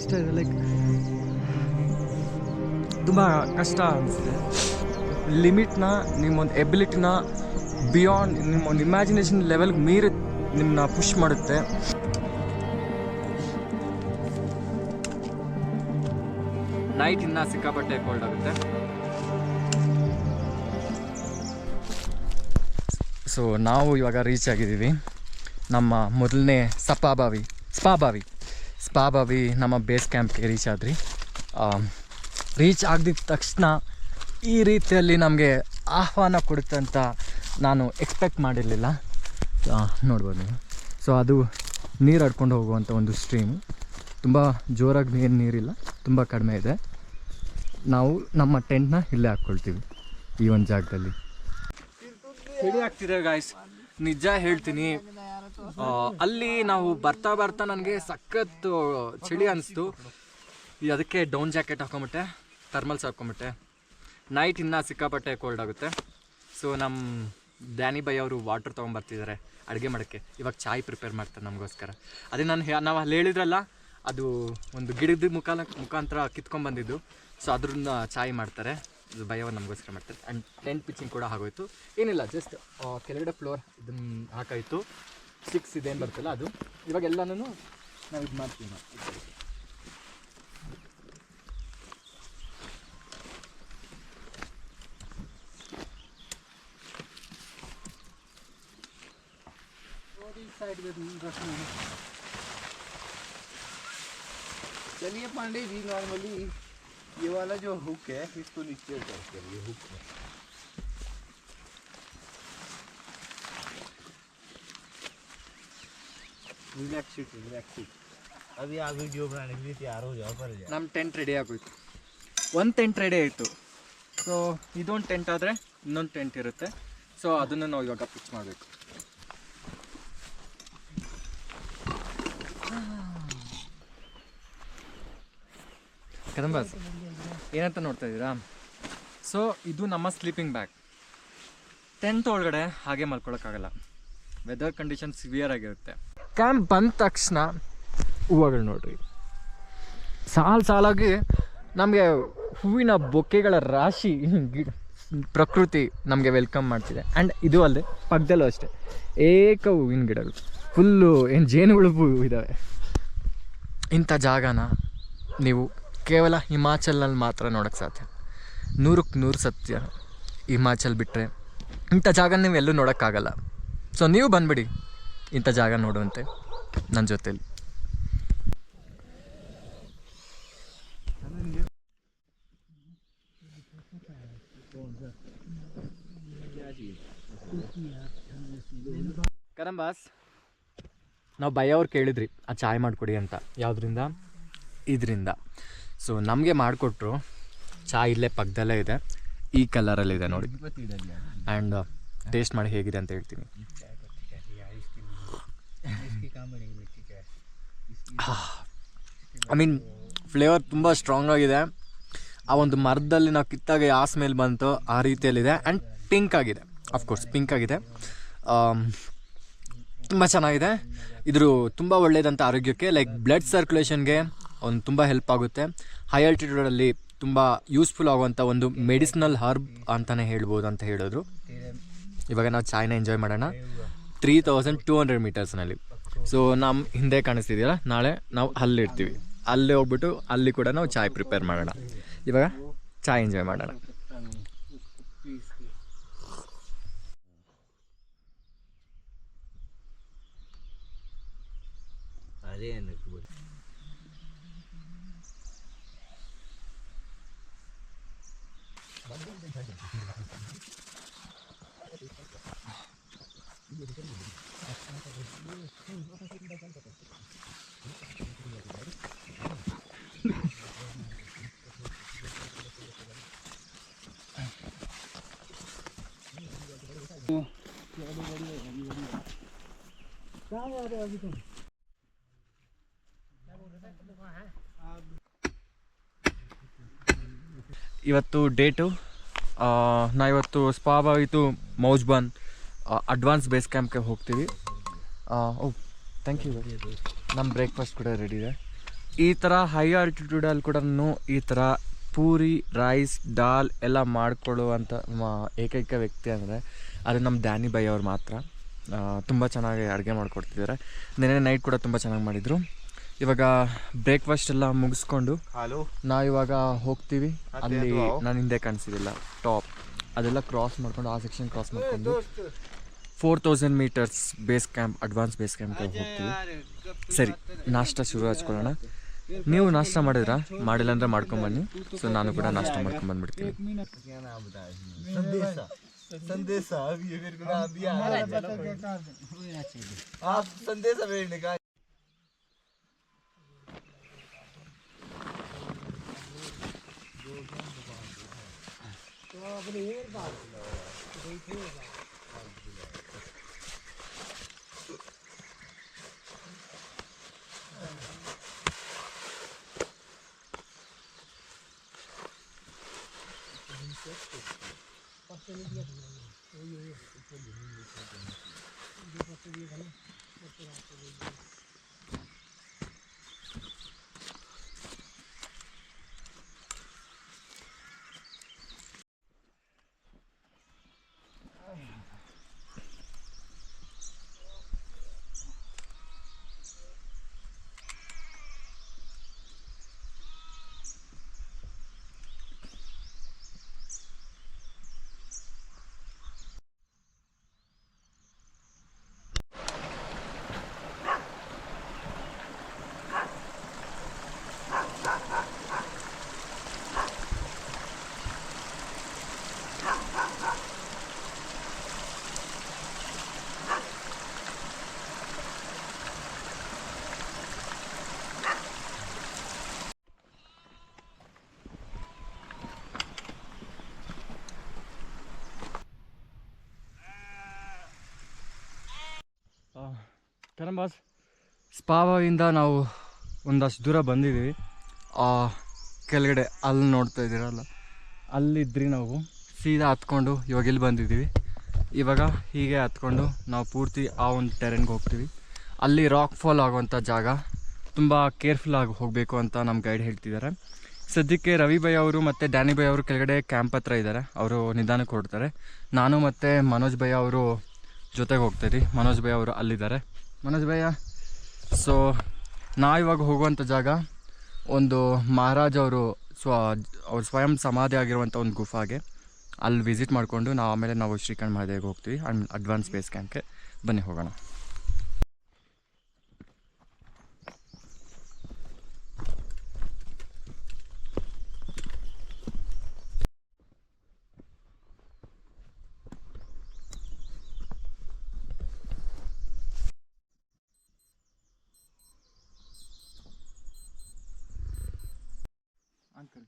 ಅಷ್ಟೇ ಲೈಕ್ ತುಂಬ ಕಷ್ಟ ಅನಿಸಿದೆ ಲಿಮಿಟ್ನ ನಿಮ್ಮೊಂದು ಎಬಿಲಿಟಿನ ಬಿಯಾಂಡ್ ನಿಮ್ಮೊಂದು ಇಮ್ಯಾಜಿನೇಷನ್ ಲೆವೆಲ್ಗೆ ಮೀರಿ ನಿಮ್ಮನ್ನ ಪುಷ್ ಮಾಡುತ್ತೆ. ನೈಟ್ ಇನ್ನ ಸಿಕ್ಕಾಪಟ್ಟೆ ಕೋಲ್ಡ್ ಆಗುತ್ತೆ. ಸೊ ನಾವು ಇವಾಗ ರೀಚ್ ಆಗಿದ್ದೀವಿ ನಮ್ಮ ಮೊದಲನೇ ಸಪಾಬಾವಿ ಸ್ಪಾಬಾವಿ ಸ್ಪಾಬಾವಿ ನಮ್ಮ ಬೇಸ್ ಕ್ಯಾಂಪ್ಗೆ ರೀಚ್ ಆದ್ರಿ. ರೀಚ್ ಆಗಿದ ತಕ್ಷಣ ಈ ರೀತಿಯಲ್ಲಿ ನಮಗೆ ಆಹ್ವಾನ ಕೊಡುತ್ತೆ ಅಂತ ನಾನು ಎಕ್ಸ್ಪೆಕ್ಟ್ ಮಾಡಿರಲಿಲ್ಲ. ನೋಡ್ಬೋದು ನೀವು. ಸೊ ಅದು ನೀರು ಹಡ್ಕೊಂಡು ಹೋಗುವಂಥ ಒಂದು ಸ್ಟ್ರೀಮು ತುಂಬ ಜೋರಾಗಿ ಏನು ನೀರಿಲ್ಲ, ತುಂಬ ಕಡಿಮೆ ಇದೆ. ನಾವು ನಮ್ಮ ಟೆಂಟ್ನ ಇಲ್ಲೇ ಹಾಕ್ಕೊಳ್ತೀವಿ ಈ ಒಂದು ಜಾಗದಲ್ಲಿ. ಹೇಳಿ ಆಗ್ತಿದೆ ಗಾಯ್ಸ್ ನಿಜ ಹೇಳ್ತೀನಿ. ಅಲ್ಲಿ ನಾವು ಬರ್ತಾ ಬರ್ತಾ ನನಗೆ ಸಖತ್ ಚಳಿ ಅನಿಸ್ತು. ಅದಕ್ಕೆ ಡೌನ್ ಜಾಕೆಟ್ ಹಾಕೊಂಬಿಟ್ಟೆ ಥರ್ಮಲ್ಸ್ ಹಾಕೊಂಬಿಟ್ಟೆ. ನೈಟ್ ಇನ್ನೂ ಸಿಕ್ಕಾಪಟ್ಟೆ ಕೋಲ್ಡ್ ಆಗುತ್ತೆ. ಸೊ ನಮ್ಮ ಡ್ಯಾನಿ ಬೈ ಅವರು ವಾಟರ್ ತೊಗೊಂಬರ್ತಿದ್ದಾರೆ ಅಡುಗೆ ಮಾಡೋಕ್ಕೆ. ಇವಾಗ ಚಾಯ್ ಪ್ರಿಪೇರ್ ಮಾಡ್ತಾರೆ ನಮಗೋಸ್ಕರ. ಅದೇ ನಾನು ನಾವು ಅಲ್ಲಿ ಹೇಳಿದ್ರಲ್ಲ, ಅದು ಒಂದು ಗಿಡದ ಮುಖಾಲ, ಮುಖಾಂತರ ಕಿತ್ಕೊಂಡ್ಬಂದಿದ್ದು ಸೊ ಅದ್ರಿಂದ ಚಾಯ್ ಮಾಡ್ತಾರೆ. ಇದು ಅವರು ನಮಗೋಸ್ಕರ ಮಾಡ್ತಾರೆ. ಆ್ಯಂಡ್ ಟೆಂಟ್ ಪಿಚ್ಚಿಂಗ್ ಕೂಡ ಆಗೋಯ್ತು. ಏನಿಲ್ಲ ಜಸ್ಟ್ ಕೆಳಗಡೆ ಫ್ಲೋರ್ ಇದನ್ನು ಹಾಕಾಯಿತು. ಸಿಕ್ಸ್ ಇದೇನು ಬರ್ತಲ್ಲ ಅದು ಇವಾಗ ಎಲ್ಲನೂ ನಾವು ಇದು ಮಾಡ್ತೀವಿ ನಾವು ಈ ಕಡೆ. चलिए पांडे जी नॉर्मली ये वाला जो हुक है इसको नीचे उतार करिए हुक में ರಿಲ್ಯಾಕ್ಸ್ ಇಟ್ಟು ಅದು ಯಾವ ವಿಡಿಯೋ ನಡೆದಿತ್ತು ಯಾರೋ ಜವಾಬ್ದಾರಿ ಇಲ್ಲ ನಮ್ಮ ಟೆಂಟ್ ರೆಡಿ ಆಗೋಯ್ತು ಒಂದು ಟೆಂಟ್ ರೆಡಿ ಆಯಿತು. ಸೊ ಇದೊಂದು ಟೆಂಟ್ ಆದರೆ ಇನ್ನೊಂದು ಟೆಂಟ್ ಇರುತ್ತೆ. ಸೊ ಅದನ್ನು ನಾವು ಇವಾಗ ಫಿಕ್ಸ್ ಮಾಡಬೇಕು. ಕದಂಬಾಸ್ ಏನಂತ ನೋಡ್ತಾ ಇದ್ದೀರಾ? ಸೊ ಇದು ನಮ್ಮ ಸ್ಲೀಪಿಂಗ್ ಬ್ಯಾಗ್ ಟೆಂತ್ ಒಳಗಡೆ ಹಾಗೆ ಮಲ್ಕೊಳ್ಳೋಕ್ಕಾಗಲ್ಲ ವೆದರ್ ಕಂಡೀಷನ್ ಸಿವಿಯರ್ ಆಗಿರುತ್ತೆ. ಕ್ಯಾಂಪ್ ಬಂದ ತಕ್ಷಣ ಹೂವುಗಳು ನೋಡ್ರಿ. ಸಾಲು ಸಾಲಾಗಿ ನಮಗೆ ಹೂವಿನ ಬೊಕ್ಕೆಗಳ ರಾಶಿ ಗಿಡ ಪ್ರಕೃತಿ ನಮಗೆ ವೆಲ್ಕಮ್ ಮಾಡ್ತಿದೆ. ಆ್ಯಂಡ್ ಇದು ಅಲ್ಲದೆ ಪಕ್ಕದಲ್ಲೂ ಅಷ್ಟೇ, ಏಕ ಹೂವಿನ ಗಿಡಗಳು. ಫುಲ್ಲು ಏನು ಜೇನುಗಳು ಹೂ ಇದ್ದಾವೆ ಇಂಥ ಜಾಗನ ನೀವು ಕೇವಲ ಹಿಮಾಚಲ್ನಲ್ಲಿ ಮಾತ್ರ ನೋಡೋಕ್ಕೆ ಸಾಧ್ಯ. ನೂರಕ್ಕೆ ನೂರು ಸತ್ಯ ಹಿಮಾಚಲ್ ಬಿಟ್ಟರೆ ಇಂಥ ಜಾಗ ನೀವು ಎಲ್ಲೂ ನೋಡೋಕ್ಕಾಗಲ್ಲ. ಸೊ ನೀವು ಬಂದ್ಬಿಡಿ. ಇಂಥ ಜಾಗ ನೋಡುವಂತೆ ನನ್ನ ಜೊತೇಲಿ ಕರಂಬಾಸ್ ನಾವು ಬೈಯವ್ರು ಕೇಳಿದ್ರಿ, ಆ ಚಾಯ್ ಮಾಡಿಕೊಡಿ ಅಂತ. ಯಾವುದ್ರಿಂದ? ಇದರಿಂದ. ಸೊ ನಮಗೆ ಮಾಡಿಕೊಟ್ರು, ಚಾಯ್ ಇಲ್ಲೇ ಪಕ್ಕದಲ್ಲೇ ಇದೆ. ಈ ಕಲರಲ್ಲಿದೆ ನೋಡಿ. ಆ್ಯಂಡ್ ಟೇಸ್ಟ್ ಮಾಡಿ ಹೇಗಿದೆ ಅಂತ ಹೇಳ್ತೀನಿ. ಐ ಮೀನ್ ಫ್ಲೇವರ್ ತುಂಬ ಸ್ಟ್ರಾಂಗ್ ಆಗಿದೆ. ಆ ಒಂದು ಮರದಲ್ಲಿ ನಾವು ಕಿತ್ತಾಗ ಯಾವ ಸ್ಮೆಲ್ ಬಂತು ಆ ರೀತಿಯಲ್ಲಿದೆ ಆ್ಯಂಡ್ ಪಿಂಕ್ ಆಗಿದೆ. ಅಫ್ಕೋರ್ಸ್ ಪಿಂಕ್ ಆಗಿದೆ. ತುಂಬ ಚೆನ್ನಾಗಿದೆ. ಇದ್ರ ತುಂಬ ಒಳ್ಳೆಯದಂತ ಆರೋಗ್ಯಕ್ಕೆ ಲೈಕ್ ಬ್ಲಡ್ ಸರ್ಕ್ಯುಲೇಷನ್ಗೆ ಒಂದು ತುಂಬ ಹೆಲ್ಪ್ ಆಗುತ್ತೆ. ಹೈ ಆಲ್ಟಿಟ್ಯೂಡಲ್ಲಿ ತುಂಬ ಯೂಸ್ಫುಲ್ ಆಗುವಂಥ ಒಂದು ಮೆಡಿಸಿನಲ್ ಹರ್ಬ್ ಅಂತಲೇ ಹೇಳ್ಬೋದು ಅಂತ ಹೇಳಿದ್ರು. ಇವಾಗ ನಾವು ಚಾಯ್ನ ಎಂಜಾಯ್ ಮಾಡೋಣ. ತ್ರೀ ತೌಸಂಡ್ ಟೂ ಹಂಡ್ರೆಡ್ ಮೀಟರ್ಸ್ನಲ್ಲಿ ಸೊ ನಮ್ಮ ಹಿಂದೆ ಕಾಣಿಸ್ತಿದೆಯಲ್ಲ, ನಾಳೆ ನಾವು ಅಲ್ಲಿ ಇರ್ತೀವಿ. ಅಲ್ಲೇ ಹೋಗ್ಬಿಟ್ಟು ಅಲ್ಲಿ ಕೂಡ ನಾವು ಚಾಯ್ ಪ್ರಿಪೇರ್ ಮಾಡೋಣ. ಇವಾಗ ಚಾಯ್ ಎಂಜಾಯ್ ಮಾಡೋಣ. ಇವತ್ತು ಡೇಟು ನಾ ಇವತ್ತು ಸ್ಪಾಬ್ ಆಯಿತು ಮೌಜ್ ಬಾನ್ ಅಡ್ವಾನ್ಸ್ ಬೇಸ್ ಕ್ಯಾಂಪ್ಗೆ ಹೋಗ್ತೀವಿ. ಓ ಥ್ಯಾಂಕ್ ಯು ನಮ್ಮ ಬ್ರೇಕ್ಫಾಸ್ಟ್ ಕೂಡ ರೆಡಿ ಇದೆ. ಈ ಥರ ಹೈ ಆಲ್ಟಿಟ್ಯೂಡಲ್ಲಿ ಕೂಡ ಈ ಥರ ಪೂರಿ ರೈಸ್ ದಾಲ್ ಎಲ್ಲ ಮಾಡಿಕೊಳ್ಳುವಂಥ ಏಕೈಕ ವ್ಯಕ್ತಿ ಅಂದರೆ ಅದು ನಮ್ಮ ಡ್ಯಾನಿ ಬೈ ಅವ್ರು ಮಾತ್ರ. ತುಂಬ ಚೆನ್ನಾಗಿ ಅಡುಗೆ ಮಾಡಿಕೊಡ್ತಿದ್ದಾರೆ. ನಿನ್ನೆ ನೈಟ್ ಕೂಡ ತುಂಬ ಚೆನ್ನಾಗಿ ಮಾಡಿದರು. ಇವಾಗ ಬ್ರೇಕ್ಫಾಸ್ಟ್ ಎಲ್ಲ ಮುಗಿಸ್ಕೊಂಡು ಹಲೋ ನಾವು ಇವಾಗ ಹೋಗ್ತೀವಿ. ಅಲ್ಲಿ ನಾನು ಹಿಂದೆ ಕಾಣಿಸಿದಿಲ್ಲ ಟಾಪ್ ಅದೆಲ್ಲ ಕ್ರಾಸ್ ಮಾಡ್ಕೊಂಡು ಆ ಸೆಕ್ಷನ್ ಕ್ರಾಸ್ ಮಾಡ್ಕೊಂಡು four thousand metres base camp advance base ಕ್ಯಾಂಪ್ಗೆ ಹೋಗ್ತೀವಿ ಸರಿ ನಾಷ್ಟ ಶುರು ಹಚ್ಕೊಳ್ಳೋಣ ನೀವು ನಾಷ್ಟ ಮಾಡಿದ್ರಾ ಮಾಡಿಲ್ಲ ಅಂದರೆ ಮಾಡ್ಕೊಂಬನ್ನಿ ಸೊ ನಾನು ಕೂಡ ನಾಷ್ಟ ಮಾಡ್ಕೊಂಡು ಬಂದ್ಬಿಡ್ತೀನಿ क्या नाम बताया संदेशा ഒഴിയൊഴി ഇപ്പം ಧರ್ಮಬಾಸ್ ಸ್ಪಾವಿಂದ ನಾವು ಒಂದಷ್ಟು ದೂರ ಬಂದಿದ್ದೀವಿ. ಕೆಳಗಡೆ ಅಲ್ಲಿ ನೋಡ್ತಾ ಇದ್ದೀರಲ್ಲ, ಅಲ್ಲಿದ್ರಿ ನಾವು. ಸೀದಾ ಹತ್ಕೊಂಡು ಇವಾಗ ಇಲ್ಲಿ ಬಂದಿದ್ದೀವಿ. ಇವಾಗ ಹೀಗೆ ಹತ್ಕೊಂಡು ನಾವು ಪೂರ್ತಿ ಆ ಒಂದು ಟೆರೆನ್ಗೆ ಹೋಗ್ತೀವಿ. ಅಲ್ಲಿ ರಾಕ್ ಫಾಲ್ ಆಗುವಂಥ ಜಾಗ, ತುಂಬ ಕೇರ್ಫುಲ್ಲಾಗಿ ಹೋಗಬೇಕು ಅಂತ ನಮ್ಮ ಗೈಡ್ ಹೇಳ್ತಿದ್ದಾರೆ. ಸದ್ಯಕ್ಕೆ ರವಿ ಅವರು ಮತ್ತು ಡ್ಯಾನಿ ಅವರು ಕೆಳಗಡೆ ಕ್ಯಾಂಪ್ ಹತ್ರ ಇದ್ದಾರೆ. ಅವರು ನಿಧಾನಕ್ಕೆ ಹೊರಡ್ತಾರೆ. ನಾನು ಮತ್ತು ಮನೋಜ್ ಬೈ ಅವರು ಜೊತೆಗೆ ಹೋಗ್ತೀರಿ ಮನೋಜ್ ಬೈ ಅವರು ಅಲ್ಲಿದ್ದಾರೆ. ಮನೋಜ್ ಭಯ್ಯ ಸೊ ನಾವಿವಾಗ ಹೋಗುವಂಥ ಜಾಗ ಒಂದು ಮಹಾರಾಜ್ ಅವರು ಸ್ವ, ಅವ್ರ ಸ್ವಯಂ ಸಮಾಧಿ ಆಗಿರುವಂಥ ಒಂದು ಗುಫಾಗೆ. ಅಲ್ಲಿ ವಿಸಿಟ್ ಮಾಡಿಕೊಂಡು ನಾವು ಆಮೇಲೆ ನಾವು ಶ್ರೀಕಂಠ ಮಹಾದೇವಿಗೆ ಹೋಗ್ತೀವಿ. ಅಡ್ವಾನ್ಸ್ ಬೇಸ್ ಕ್ಯಾಂಪ್ಗೆ ಬನ್ನಿ, ಹೋಗೋಣ. ಅಂಕಲ್.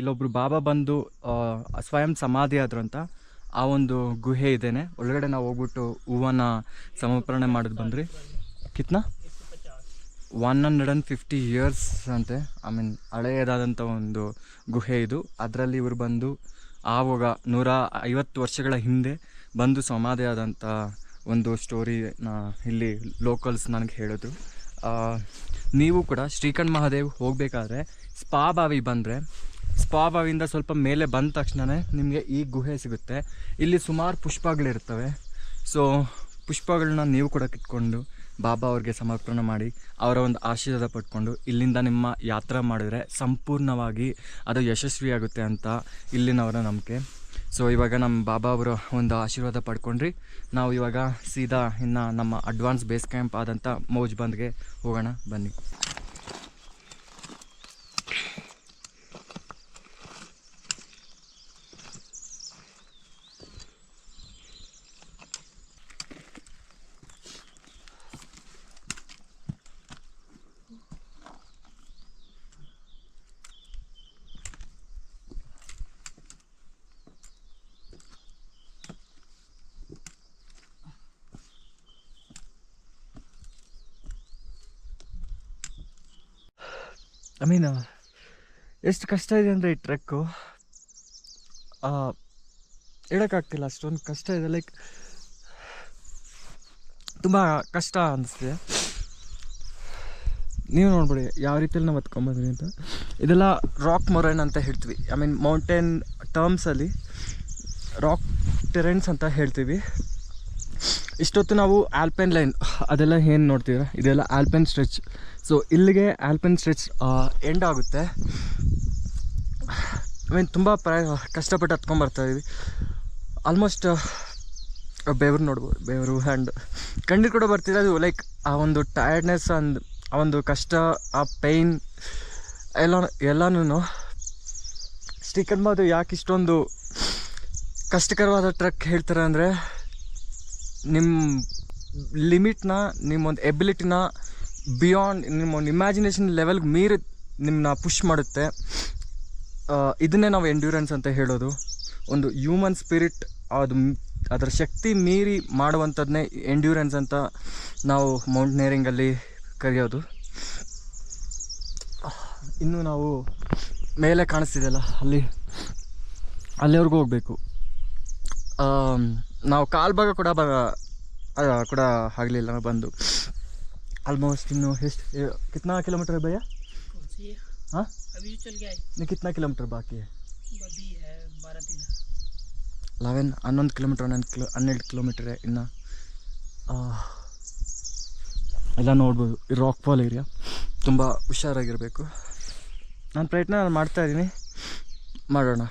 ಇಲ್ಲೊಬ್ರು ಬಾಬಾ ಬಂದು ಸ್ವಯಂ ಸಮಾಧಿ ಆದ್ರು ಅಂತ ಆ ಒಂದು ಗುಹೆ ಇದೇನೆ. ಒಳಗಡೆ ನಾವು ಹೋಗ್ಬಿಟ್ಟು ಹೂವನ್ನ ಸಮರ್ಪಣೆ ಮಾಡಿದ್ ಬಂದ್ರಿ. ಕಿತ್ನಾ? One hundred and fifty years ಅಂತೆ. ಐ ಮೀನ್ ಹಳೆಯದಾದಂಥ ಒಂದು ಗುಹೆ ಇದು. ಅದರಲ್ಲಿ ಇವರು ಬಂದು ಆವಾಗ ನೂರ ಐವತ್ತು ವರ್ಷಗಳ ಹಿಂದೆ ಬಂದು ಸಮಾಧಿ ಆದಂಥ ಒಂದು ಸ್ಟೋರಿನ ಇಲ್ಲಿ ಲೋಕಲ್ಸ್ ನನಗೆ ಹೇಳಿದ್ರು. ನೀವು ಕೂಡ ಶ್ರೀಕಂಠ ಮಹಾದೇವ್ ಹೋಗಬೇಕಾದ್ರೆ ಸ್ಪಾ ಬಾವಿ ಬಂದರೆ ಸ್ಪಾ ಬಾವಿಯಿಂದ ಸ್ವಲ್ಪ ಮೇಲೆ ಬಂದ ತಕ್ಷಣವೇ ನಿಮಗೆ ಈ ಗುಹೆ ಸಿಗುತ್ತೆ. ಇಲ್ಲಿ ಸುಮಾರು ಪುಷ್ಪಗಳಿರ್ತವೆ ಸೊ ಪುಷ್ಪಗಳನ್ನ ನೀವು ಕೂಡ ಕಿತ್ಕೊಂಡು ಬಾಬಾ ಅವ್ರಿಗೆ ಸಮರ್ಪಣೆ ಮಾಡಿ, ಅವರ ಒಂದು ಆಶೀರ್ವಾದ ಪಡ್ಕೊಂಡು ಇಲ್ಲಿಂದ ನಿಮ್ಮ ಯಾತ್ರೆ ಮಾಡಿದರೆ ಸಂಪೂರ್ಣವಾಗಿ ಅದು ಯಶಸ್ವಿಯಾಗುತ್ತೆ ಅಂತ ಇಲ್ಲಿನವರ ನಂಬಿಕೆ. ಸೊ ಇವಾಗ ನಮ್ಮ ಬಾಬಾ ಅವರ ಒಂದು ಆಶೀರ್ವಾದ ಪಡ್ಕೊಂಡ್ರಿ. ನಾವು ಇವಾಗ ಸೀದಾ ಇನ್ನು ನಮ್ಮ ಅಡ್ವಾನ್ಸ್ ಬೇಸ್ ಕ್ಯಾಂಪ್ ಆದಂಥ ಮೌಜ್ ಬಂದ್ಗೆ ಹೋಗೋಣ. ಬನ್ನಿ. ಐ ಮೀನ್ ಎಷ್ಟು ಕಷ್ಟ ಇದೆ ಅಂದರೆ ಈ ಟ್ರೆಕ್ಕು ಇಡೋಕ್ಕಾಗ್ತಿಲ್ಲ ಅಷ್ಟೊಂದು ಕಷ್ಟ ಇದೆ ಲೈಕ್ ತುಂಬ ಕಷ್ಟ ಅನಿಸ್ತಿದೆ. ನೀವು ನೋಡ್ಬಿಡಿ, ಯಾವ ರೀತಿಯಲ್ಲಿ ನಾವು ಹತ್ಕೊಂಬಂದ್ವಿ ಅಂತ. ಇದೆಲ್ಲ ರಾಕ್ ಮೊರೈನ್ ಅಂತ ಹೇಳ್ತೀವಿ. ಐ ಮೀನ್ ಮೌಂಟೇನ್ ಟರ್ಮ್ಸಲ್ಲಿ ರಾಕ್ ಟೆರೆನ್ಸ್ ಅಂತ ಹೇಳ್ತೀವಿ. ಇಷ್ಟೊತ್ತು ನಾವು ಆಲ್ಪೈನ್ ಲೈನ್ ಅದೆಲ್ಲ ಏನು ನೋಡ್ತೀರ? ಇದೆಲ್ಲ ಆಲ್ಪೈನ್ ಸ್ಟ್ರೆಚ್ ಸೊ ಇಲ್ಲಿಗೆ ಆಲ್ಪೈನ್ ಸ್ಟ್ರೆಚ್ ಎಂಡ್ ಆಗುತ್ತೆ. ಐ ಮೀನ್ ತುಂಬ ಪ್ರ, ಕಷ್ಟಪಟ್ಟು ಹತ್ಕೊಂಬರ್ತಾ ಇದೀವಿ. ಆಲ್ಮೋಸ್ಟ್ ಬೇವರು ನೋಡ್ಬೋದು, ಬೇವರು ಆ್ಯಂಡ್ ಕಣ್ಣೀರು ಕೂಡ ಬರ್ತಿದೆ ಅದು ಲೈಕ್ ಆ ಒಂದು ಟಯರ್ಡ್ನೆಸ್ ಅಂದ್ ಆ ಒಂದು ಕಷ್ಟ, ಆ ಪೈನ್ ಎಲ್ಲ ಎಲ್ಲನೂ ಶ್ರೀಕಂಠ ಯಾಕೆ ಇಷ್ಟೊಂದು ಕಷ್ಟಕರವಾದ ಟ್ರಕ್ ಹೇಳ್ತಾರೆ ಅಂದರೆ ನಿಮ್ಮ ಲಿಮಿಟ್ನ ನಿಮ್ಮೊಂದು ಎಬಿಲಿಟಿನ ಬಿಯಾಂಡ್ ನಿಮ್ಮ ಒಂದು ಇಮ್ಯಾಜಿನೇಷನ್ ಲೆವೆಲ್ಗೆ ಮೀರಿ ನಿಮ್ಮನ್ನ ಪುಷ್ ಮಾಡುತ್ತೆ. ಇದನ್ನೇ ನಾವು ಎಂಡ್ಯೂರೆನ್ಸ್ ಅಂತ ಹೇಳೋದು. ಒಂದು ಹ್ಯೂಮನ್ ಸ್ಪಿರಿಟ್ ಅದು ಅದರ ಶಕ್ತಿ ಮೀರಿ ಮಾಡುವಂಥದ್ದನ್ನೇ ಎಂಡ್ಯೂರೆನ್ಸ್ ಅಂತ ನಾವು ಮೌಂಟನೇರಿಂಗಲ್ಲಿ ಕರೆಯೋದು. ಇನ್ನು ನಾವು ಮೇಲೆ ಕಾಣಿಸ್ತಿದೆಯಲ್ಲ, ಅಲ್ಲಿ, ಅಲ್ಲಿವರೆಗೂ ಹೋಗಬೇಕು. ನಾವು ಕಾಲು ಭಾಗ ಕೂಡ ಬ ಕೂಡ ಆಗಲಿಲ್ಲ, ಬಂದು. ಆಲ್ಮೋಸ್ಟ್ ಇನ್ನು ಎಷ್ಟು ಕಿತ್ನಾ ಕಿಲೋಮೀಟರ್ है भैया कौन सी है हाँ अभी जो चल गया है नहीं कितना किलोमीटर बाकी है अभी है बारह तेरह ಲೆವೆನ್ ಹನ್ನೊಂದು ಕಿಲೋಮೀಟ್ರ್ ಹನ್ನೊಂದು ಕಿಲೋ ಹನ್ನೆರಡು ಕಿಲೋಮೀಟ್ರ್ ಇನ್ನು ಆ, ಎಲ್ಲ ನೋಡ್ಬೋದು ಈ ರಾಕ್ ಫಾಲ್ ಏರಿಯಾ ತುಂಬ ಹುಷಾರಾಗಿರಬೇಕು ನಾನು ಪ್ರಯತ್ನ ಮಾಡ್ತಾ ಇದ್ದೀನಿ ಮಾಡೋಣ